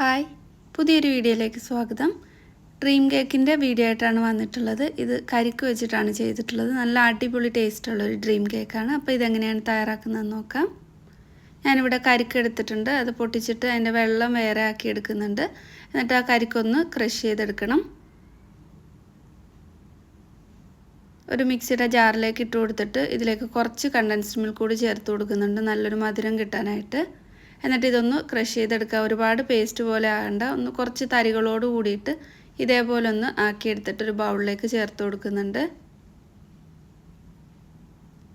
Hi പുതിയൊരു വീഡിയോയിലേക്ക് സ്വാഗതം. ഡ്രീം കേക്കിന്റെ വീഡിയോ ആയിട്ടാണ് വന്നിട്ടുള്ളത്. ഇത് കരിക്ക് വെച്ചിട്ടാണ് ചെയ്തിട്ടുള്ളത്. നല്ല അടിപൊളി ടേസ്റ്റുള്ളൊരു ഡ്രീം കേക്കാണ് അപ്പോൾ ഇതെങ്ങനെയാണ് തയ്യാറാക്കുന്നതെന്ന് നോക്കാം. ഞാനിവിടെ കരിക്ക് എടുത്തിട്ടുണ്ട്. അത് പൊട്ടിച്ചിട്ട് അതിന്റെ വെള്ളം വേറെ ആക്കി എടുക്കുന്നുണ്ട്. എന്നിട്ട് ആ കരിക്കൊന്ന് ക്രഷ് ചെയ്തെടുക്കണം. ഒരു മിക്സിയുടെ ജാറിലേക്ക് ഇട്ട് കൊടുത്തിട്ട് ഇതിലേക്ക് കുറച്ച് കണ്ടൻസ്ഡ് മിൽക്ക് കൂടി ചേർത്ത് കൊടുക്കുന്നുണ്ട്. നല്ലൊരു മധുരം കിട്ടാനായിട്ട്. എന്നിട്ട് ഇതൊന്ന് ക്രഷ് ചെയ്തെടുക്കുക. ഒരുപാട് പേസ്റ്റ് പോലെ ആകണ്ട. ഒന്ന് കുറച്ച് തരികളോട് കൂടിയിട്ട് ഇതേപോലെ ഒന്ന് ആക്കിയെടുത്തിട്ട് ഒരു ബൗളിലേക്ക് ചേർത്ത് കൊടുക്കുന്നുണ്ട്.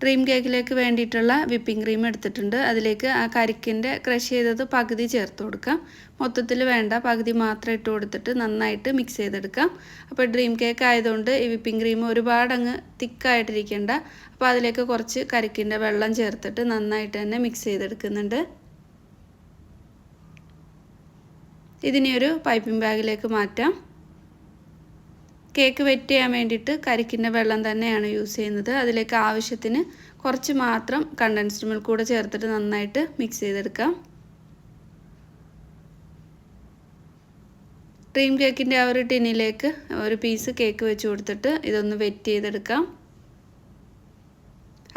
ക്രീം കേക്കിലേക്ക് വേണ്ടിയിട്ടുള്ള വിപ്പിംഗ് ക്രീം എടുത്തിട്ടുണ്ട്. അതിലേക്ക് ആ കരിക്കിന്റെ ക്രഷ് ചെയ്തത് പകുതി ചേർത്ത് കൊടുക്കാം. മൊത്തത്തിൽ വേണ്ട പകുതി മാത്രം ഇട്ട് കൊടുത്തിട്ട് നന്നായിട്ട് മിക്സ് ചെയ്തെടുക്കാം. അപ്പോൾ ഡ്രീം കേക്ക് ആയതുകൊണ്ട് ഈ വിപ്പിംഗ് ക്രീം ഒരുപാട് അങ്ങ് തിക്കായിട്ടിരിക്കേണ്ട. അപ്പോൾ അതിലേക്ക് കുറച്ച് കരിക്കിന്റെ വെള്ളം ചേർത്തിട്ട് നന്നായിട്ട് തന്നെ മിക്സ് ചെയ്തെടുക്കുന്നുണ്ട്. ഇതിനെ ഒരു പൈപ്പിംഗ് ബാഗിലേക്ക് മാറ്റാം. കേക്ക് വെറ്റ് ചെയ്യാൻ വേണ്ടിയിട്ട് കരിക്കിന്റെ വെള്ളം തന്നെയാണ് യൂസ് ചെയ്യുന്നത്. അതിലേക്ക് ആവശ്യത്തിന് കുറച്ച് മാത്രം കണ്ടൻസ്ഡ് മിൽക്ക് കൂടെ ചേർത്തിട്ട് നന്നായിട്ട് മിക്സ് ചെയ്തെടുക്കാം. ക്രീം കേക്കിന്റെ ആ ഒരു ടിന്നിലേക്ക് ഒരു പീസ് കേക്ക് വെച്ച് കൊടുത്തിട്ട് ഇതൊന്ന് വെറ്റ് ചെയ്തെടുക്കാം.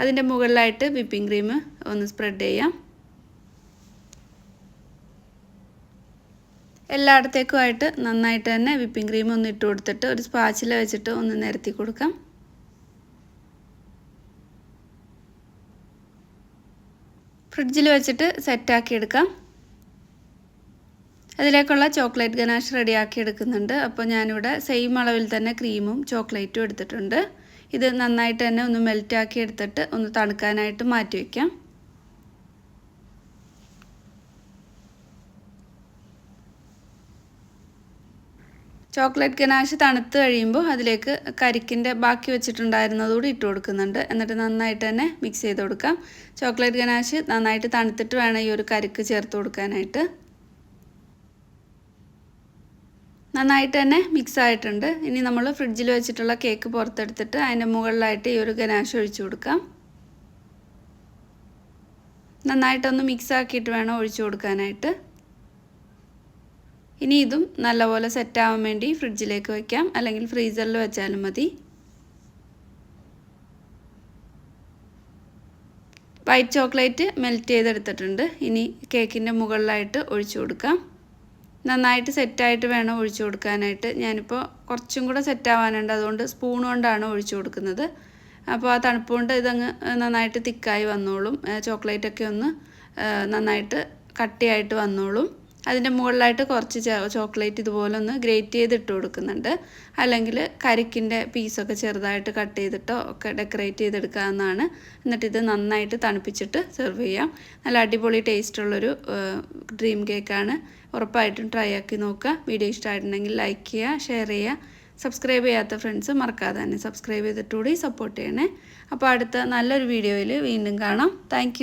അതിന്റെ മുകളിലായിട്ട് വിപ്പിംഗ് ക്രീം ഒന്ന് സ്പ്രെഡ് ചെയ്യാം. എല്ലായിടത്തേക്കുമായിട്ട് നന്നായിട്ട് തന്നെ വിപ്പിംഗ് ക്രീം ഒന്ന് ഇട്ട് കൊടുത്തിട്ട് ഒരു സ്പാച്ചില വെച്ചിട്ട് ഒന്ന് നിരത്തി കൊടുക്കാം. ഫ്രിഡ്ജിൽ വെച്ചിട്ട് സെറ്റാക്കി എടുക്കാം. അതിലേക്കുള്ള ചോക്ലേറ്റ് ഗനാഷ് റെഡിയാക്കി എടുക്കുന്നുണ്ട്. അപ്പോൾ ഞാനിവിടെ സെയിം അളവിൽ തന്നെ ക്രീമും ചോക്ലേറ്റും എടുത്തിട്ടുണ്ട്. ഇത് നന്നായിട്ട് തന്നെ ഒന്ന് മെൽറ്റാക്കി എടുത്തിട്ട് ഒന്ന് തണുക്കാനായിട്ട് മാറ്റി വയ്ക്കാം. ചോക്ലേറ്റ് ഗനാശ് തണുത്ത് കഴിയുമ്പോൾ അതിലേക്ക് കരിക്കിന്റെ ബാക്കി വെച്ചിട്ടുണ്ടായിരുന്നതുകൂടി ഇട്ട് കൊടുക്കുന്നുണ്ട്. എന്നിട്ട് നന്നായിട്ട് തന്നെ മിക്സ് ചെയ്ത് കൊടുക്കാം. ചോക്ലേറ്റ് ഗനാശ് നന്നായിട്ട് തണുത്തിട്ട് വേണം ഈ ഒരു കരിക്ക് ചേർത്ത് കൊടുക്കാനായിട്ട്. നന്നായിട്ട് തന്നെ മിക്സ് ആയിട്ടുണ്ട്. ഇനി നമ്മൾ ഫ്രിഡ്ജിൽ വെച്ചിട്ടുള്ള കേക്ക് പുറത്തെടുത്തിട്ട് അതിന്റെ മുകളിലായിട്ട് ഈ ഒരു ഗനാശ് ഒഴിച്ചു കൊടുക്കാം. നന്നായിട്ടൊന്ന് മിക്സ് ആക്കിയിട്ട് വേണം ഒഴിച്ചു കൊടുക്കാനായിട്ട്. ഇനി ഇതും നല്ലപോലെ സെറ്റാവാൻ വേണ്ടി ഫ്രിഡ്ജിലേക്ക് വയ്ക്കാം അല്ലെങ്കിൽ ഫ്രീസറിൽ വെച്ചാലും മതി. വൈറ്റ് ചോക്ലേറ്റ് മെൽറ്റ് ചെയ്തെടുത്തിട്ടുണ്ട്. ഇനി കേക്കിന്റെ മുകളിലായിട്ട് ഒഴിച്ചു കൊടുക്കാം. നന്നായിട്ട് സെറ്റായിട്ട് വേണം ഒഴിച്ചു കൊടുക്കാനായിട്ട്. ഞാനിപ്പോൾ കുറച്ചും കൂടെ സെറ്റാവാനുണ്ട്. അതുകൊണ്ട് സ്പൂൺ കൊണ്ടാണ് ഒഴിച്ചു കൊടുക്കുന്നത്. അപ്പോൾ ആ തണുപ്പ് കൊണ്ട് ഇതങ്ങ് നന്നായിട്ട് തിക്കായി വന്നോളും. ചോക്ലേറ്റൊക്കെ ഒന്ന് നന്നായിട്ട് കട്ടിയായിട്ട് വന്നോളും. അതിന്റെ മുകളിലായിട്ട് കുറച്ച് ചോക്ലേറ്റ് ഇതുപോലെ ഒന്ന് ഗ്രേറ്റ് ചെയ്തിട്ട് കൊടുക്കുന്നുണ്ട്. അല്ലെങ്കിൽ കരിക്കിന്റെ പീസൊക്കെ ചെറുതായിട്ട് കട്ട് ചെയ്തിട്ടോ ഒക്കെ ഡെക്കറേറ്റ് ചെയ്തെടുക്കാവുന്നതാണ്. എന്നിട്ട് ഇത് നന്നായിട്ട് തണുപ്പിച്ചിട്ട് സെർവ് ചെയ്യാം. നല്ല അടിപൊളി ടേസ്റ്റുള്ളൊരു ഡ്രീം കേക്കാണ്. ഉറപ്പായിട്ടും ട്രൈ ആക്കി നോക്കുക. വീഡിയോ ഇഷ്ടമായിട്ടുണ്ടെങ്കിൽ ലൈക്ക് ചെയ്യുക ഷെയർ ചെയ്യുക. സബ്സ്ക്രൈബ് ചെയ്യാത്ത ഫ്രണ്ട്സ് മറക്കാതെ തന്നെ സബ്സ്ക്രൈബ് ചെയ്തിട്ടുകൂടി സപ്പോർട്ട് ചെയ്യണേ. അപ്പോൾ അടുത്ത നല്ലൊരു വീഡിയോയിൽ വീണ്ടും കാണാം. താങ്ക്